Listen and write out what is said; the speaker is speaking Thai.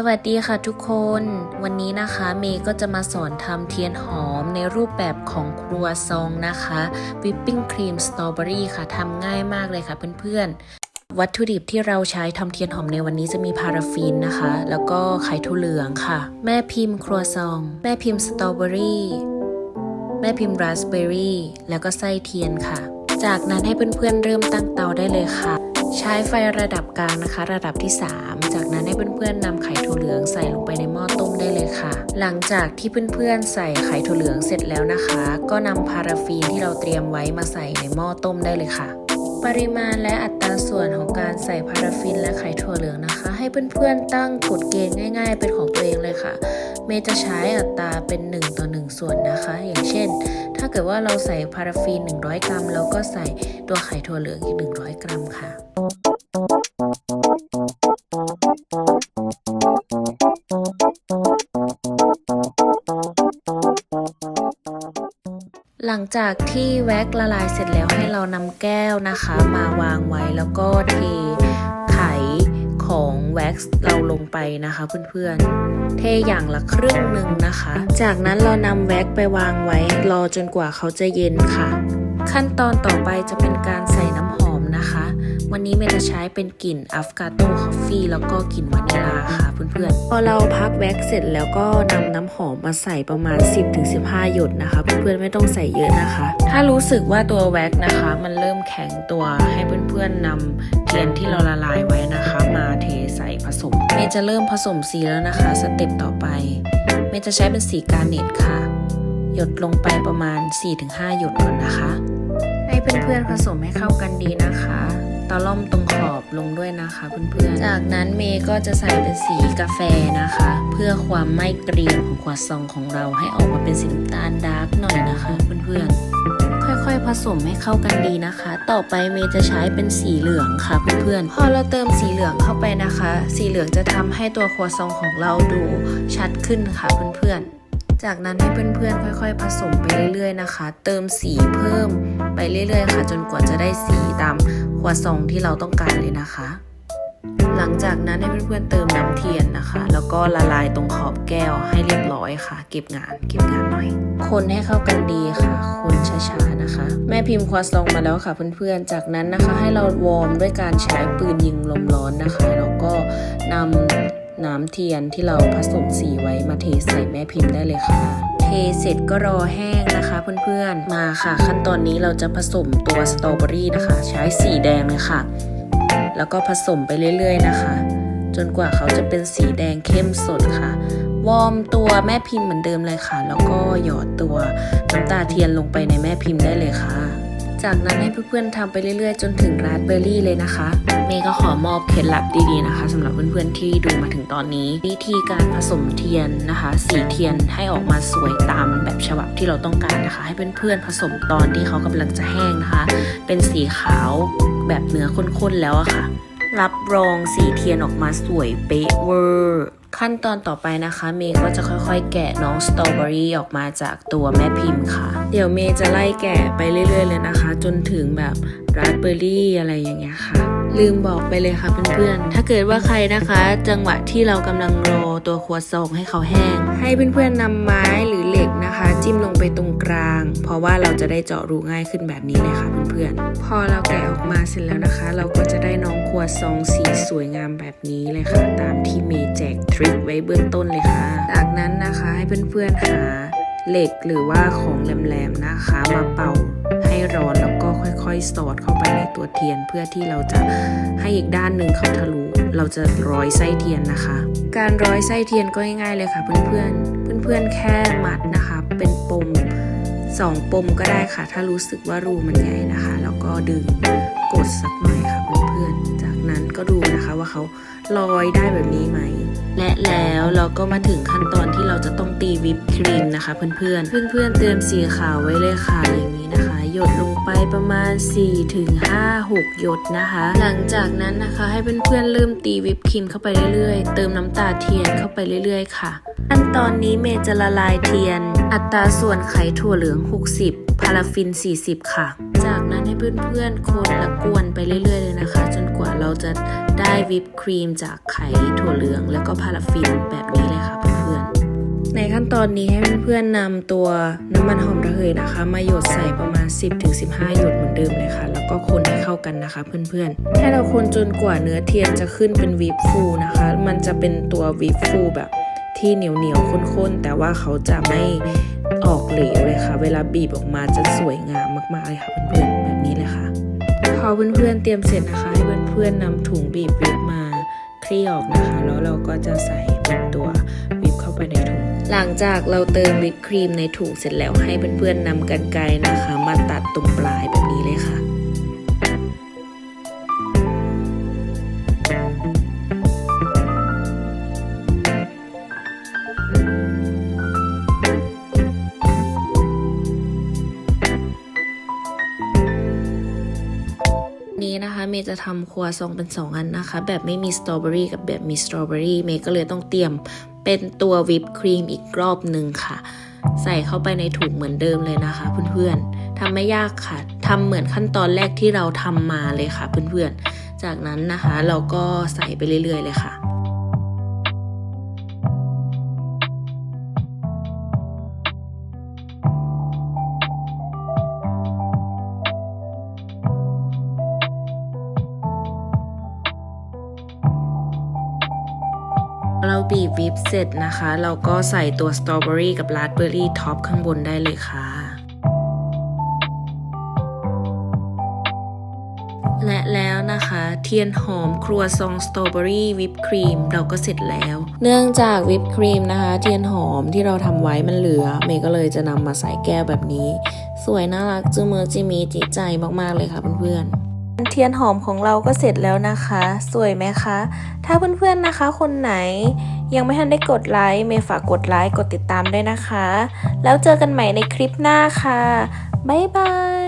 สวัสดีค่ะทุกคน วันนี้นะคะเมย์ก็จะมาสอนทำเทียนหอมในรูปแบบของครัวซองนะคะวิปปิ้งครีมสตรอเบอรี่ค่ะทำง่ายมากเลยค่ะเพื่อนๆ วัตถุดิบที่เราใช้ทำเทียนหอมในวันนี้จะมีพาราฟินนะคะ แล้วก็ไข่ถั่วเหลืองค่ะ แม่พิมพ์ครัวซอง แม่พิมพ์สตรอเบอรี่แม่พิมพ์ราสเบอร์รี่แล้วก็ไส้เทียนค่ะ จากนั้นให้เพื่อนๆเริ่มตั้งเตาได้เลยค่ะ ใช้ไฟระดับกลางนะคะ ระดับที่3จากนั้นให้ เพื่อนๆนำไข่ถั่วเหลืองใส่ลงไปในหม้อต้มได้เลยค่ะ หลังจากที่เพื่อนๆใส่ไข่ถั่วเหลืองเสร็จแล้วนะคะ ก็นำพาราฟีนที่เราเตรียมไว้มาใส่ในหม้อต้มได้เลยค่ะ ปริมาณและอัตราส่วนของการใส่พาราฟินและไข่ถั่วเหลืองนะคะ ให้เพื่อนๆตั้งกฎเกณฑ์ง่าย ๆ เป็นของตัวเองเลยค่ะ เมย์จะใช้อัตราเป็น 1 ต่อ 1 ส่วนนะคะ อย่างเช่น ถ้าเกิดว่าเราใส่พาราฟิน 100 กรัมแล้วก็ใส่ตัวไข่ถั่วเหลืองอีก 100 กรัมค่ะ จากที่แว็กละลายเสร็จแล้วให้เรานำแก้วนะคะ มาวางไว้แล้วก็เทไขของแว็กซ์เราลงไปนะคะเพื่อนๆ เทอย่างละครึ่งหนึ่งนะคะ จากนั้นเรานำแว็กไปวางไว้รอจนกว่าเขาจะเย็นค่ะ ขั้นตอนต่อไปจะเป็นการใส่น้ำหอม วันนี้เมย์จะใช้เป็นกลิ่นอัฟกาโต้คอฟฟี่แล้วก็กลิ่นวานิลาค่ะเพื่อนๆ พอเราพักแว็กเสร็จแล้วก็นำน้ำหอมมาใส่ประมาณ 10-15 หยดนะคะ เพื่อนๆไม่ต้องใส่เยอะนะคะ ถ้ารู้สึกว่าตัวแว็กนะคะ มันเริ่มแข็งตัวให้เพื่อนๆนำเทียนที่เราละลายไว้นะคะ มาเทใส่ผสม เมย์จะเริ่มผสมสีแล้วนะคะสเต็ปต่อไป เมย์จะใช้เป็นสีการเน็ตค่ะหยดลงไปประมาณ 4-5 หยดก่อนนะคะ ให้เพื่อนๆผสมให้เข้ากันดีนะคะ ตะล่อมตรงขอบลงด้วยนะคะเพื่อนๆ จากนั้นเมย์ก็จะใส่เป็นสีกาแฟนะคะ เพื่อความไม่เกรียมของขวดซองของเราให้ออกมาเป็นสีน้ำตาลดาร์กหน่อยนะคะเพื่อนๆ ค่อยๆผสมให้เข้ากันดีนะคะ ต่อไปเมย์จะใช้เป็นสีเหลืองค่ะเพื่อนๆ พอเราเติมสีเหลืองเข้าไปนะคะ สีเหลืองจะทำให้ตัวครัวซองของเราดูชัดขึ้นค่ะเพื่อนๆจากนั้นให้เพื่อนๆ ค่อย ๆ ผสมไปเรื่อยๆนะคะ เติมสีเพิ่มไปเรื่อยๆ ค่ะ จนกว่าจะได้สีตาม ครัวซองที่เราต้องการเลยนะคะ หลังจากนั้นให้เพื่อนๆเติมน้ำเทียนนะคะ แล้วก็ละลายตรงขอบแก้วให้เรียบร้อยค่ะ เก็บงานเก็บงานหน่อย คนให้เข้ากันดีค่ะ คนช้าๆนะคะ แม่พิมพ์ครัวซองมาแล้วค่ะเพื่อนๆ จากนั้นนะคะให้เราวอร์มด้วยการใช้ปืนยิงลมร้อนนะคะแล้วก็นำน้ำเทียนที่เราผสมสีไว้มาเทใส่แม่พิมพ์ได้เลยค่ะ เทเสร็จก็รอแห้งนะคะเพื่อนๆ มาค่ะ ขั้นตอนนี้เราจะผสมตัวสตรอเบอรี่นะคะ ใช้สีแดงเลยค่ะ แล้วก็ผสมไปเรื่อยๆนะคะ จนกว่าเขาจะเป็นสีแดงเข้มสดค่ะ วอร์มตัวแม่พิมพ์เหมือนเดิมเลยค่ะ แล้วก็หยอดตัวน้ำตาเทียนลงไปในแม่พิมพ์ได้เลยค่ะ จากนั้นให้เพื่อนๆทำไปเรื่อยๆ จนถึงราสเบอร์รี่เลยนะคะ เมย์ก็ขอมอบเคล็ดลับดีๆนะคะสำหรับเพื่อนๆที่ดูมาถึงตอนนี้ วิธีการผสมเทียนนะคะ สีเทียนให้ออกมาสวยตามแบบฉบับที่เราต้องการนะคะ ให้เพื่อนๆผสมตอนที่เขากำลังจะแห้งนะคะ เป็นสีขาวแบบเนื้อข้นๆแล้วอะค่ะ รับรองสีเทียนออกมาสวยเป๊ะเวอร์ ขั้นตอนต่อไปนะคะ เมย์ก็จะค่อยๆ แกะน้องสตรอเบอรี่ออกมาจากตัวแม่พิมพ์ค่ะ เดี๋ยวเมย์จะไล่แกะไปเรื่อยๆเลยนะคะ จนถึงแบบราสเบอร์รี่อะไรอย่างเงี้ยค่ะ ลืมบอกไปเลยค่ะเพื่อนๆ ถ้าเกิดว่าใครนะคะ จังหวะที่เรากำลังรอตัวครัวซองให้เขาแห้ง ให้เพื่อนๆนำไม้หรือเหล็กนะคะ จิ้มลงไปตรงกลาง เพราะว่าเราจะได้เจาะรูง่ายขึ้นแบบนี้เลยค่ะเพื่อนๆ พอเราแกะออกมาเสร็จแล้วนะคะ เราก็จะได้น้องครัวซองสีสวยงามแบบนี้เลยค่ะ ตามที่เมย์แจกทริคไว้เบื้องต้นเลยค่ะ จากนั้นนะคะให้เพื่อนๆหา เหล็กหรือว่าของแหลมๆนะคะ มาเป่าให้ร้อนแล้วก็ค่อยๆ สอดเข้าไปในตัวเทียน เพื่อที่เราจะให้อีกด้านหนึ่งเขาทะลุเราจะร้อยไส้เทียนนะคะ การร้อยไส้เทียนก็ง่ายๆเลยค่ะ เพื่อนๆเพื่อนๆแค่มัดนะคะ เป็นปมสองปมก็ได้ค่ะ ถ้ารู้สึกว่ารูมันใหญ่นะคะ แล้วก็ดึงกดสักหน่อยค่ะเพื่อนๆจากนั้นก็ดูนะคะว่าเขา ลอยได้แบบนี้ไหม และแล้วเราก็มาถึงขั้นตอนที่เราจะต้องตีวิปครีมนะคะ เพื่อนๆ เพื่อนๆเตรียมสีขาวไว้เลยค่ะอย่างนี้นะคะ ยดลงไปประมาณ4ถึง5 6 หยดนะคะ หลังจากนั้นนะคะให้เพื่อนๆเริ่มตีวิปครีมเข้าไปเรื่อยๆ เติมน้ำตาเทียนเข้าไปเรื่อยๆ ค่ะขั้นตอนนี้เมย์จะละลายเทียน อัตราส่วนไขถั่วเหลือง 60 พาราฟิน 40 ค่ะ จากนั้นให้เพื่อนๆคนและกวนไปเรื่อยๆเลยนะคะ จนกว่าเราจะได้วิปครีมจากไข่ถั่วเหลือง แล้วก็พาราฟินแบบนี้เลยค่ะ ขั้นตอนนี้ให้เพื่อนๆนำตัวน้ำมันหอมระเหยนะคะ มาหยดใส่ประมาณ 10-15 หยดเหมือนเดิมเลยค่ะ แล้วก็คนให้เข้ากันนะคะ เพื่อนๆ ให้เราคนจนกว่าเนื้อเทียนจะขึ้นเป็นวิปฟูนะคะ มันจะเป็นตัววิปฟูแบบที่เหนียวเหนียวข้นๆ แต่ว่าเขาจะไม่ออกเหลวเลยค่ะ เวลาบีบออกมาจะสวยงามมากๆเลยค่ะเพื่อนๆแบบนี้เลยค่ะ พอเพื่อนๆเตรียมเสร็จนะคะให้เพื่อนๆนำถุงบีบวิปมาคลี่ออกนะคะ แล้วเราก็จะใส่เป็นตัววิปเข้าไปในถุง หลังจากเราเติมวิปครีมในถุงเสร็จแล้วให้เพื่อนๆนำกันไกรนะคะ มาตัดตรงปลายแบบนี้เลยค่ะนี้นะคะเมย์จะทำครัวซองเป็น 2 อันนะคะ แบบไม่มีสตรอเบอรี่กับแบบมีสตรอเบอรี่เมย์ก็เลยต้องเตรียม เป็นตัววิปครีมอีกรอบหนึ่งค่ะ ใส่เข้าไปในถุงเหมือนเดิมเลยนะคะ เพื่อนๆทำไม่ยากค่ะทำเหมือนขั้นตอนแรกที่เราทำมาเลยค่ะ เพื่อนๆ จากนั้นนะคะเราก็ใส่ไปเรื่อยๆเลยค่ะ เราบีบวิปเสร็จนะคะ เราก็ใส่ตัวสตรอเบอรี่กับราสเบอร์รี่ท็อปข้างบนได้เลยค่ะ และแล้วนะคะ เทียนหอมครัวซองสตรอเบอรี่วิปครีมเราก็เสร็จแล้ว เนื่องจากวิปครีมนะคะ เทียนหอมที่เราทำไว้มันเหลือ เมย์ก็เลยจะนำมาใส่แก้วแบบนี้ สวยน่ารักจือมือจิมีจิใจมากๆเลยค่ะเพื่อนๆ เทียนหอมของเราก็เสร็จแล้วนะคะ สวยไหมคะ ถ้าเพื่อนๆนะคะ คนไหนยังไม่ทันได้กดไลค์เมย์ฝากกดไลค์กดติดตามด้วยนะคะ แล้วเจอกันใหม่ในคลิปหน้าค่ะ บ๊ายบาย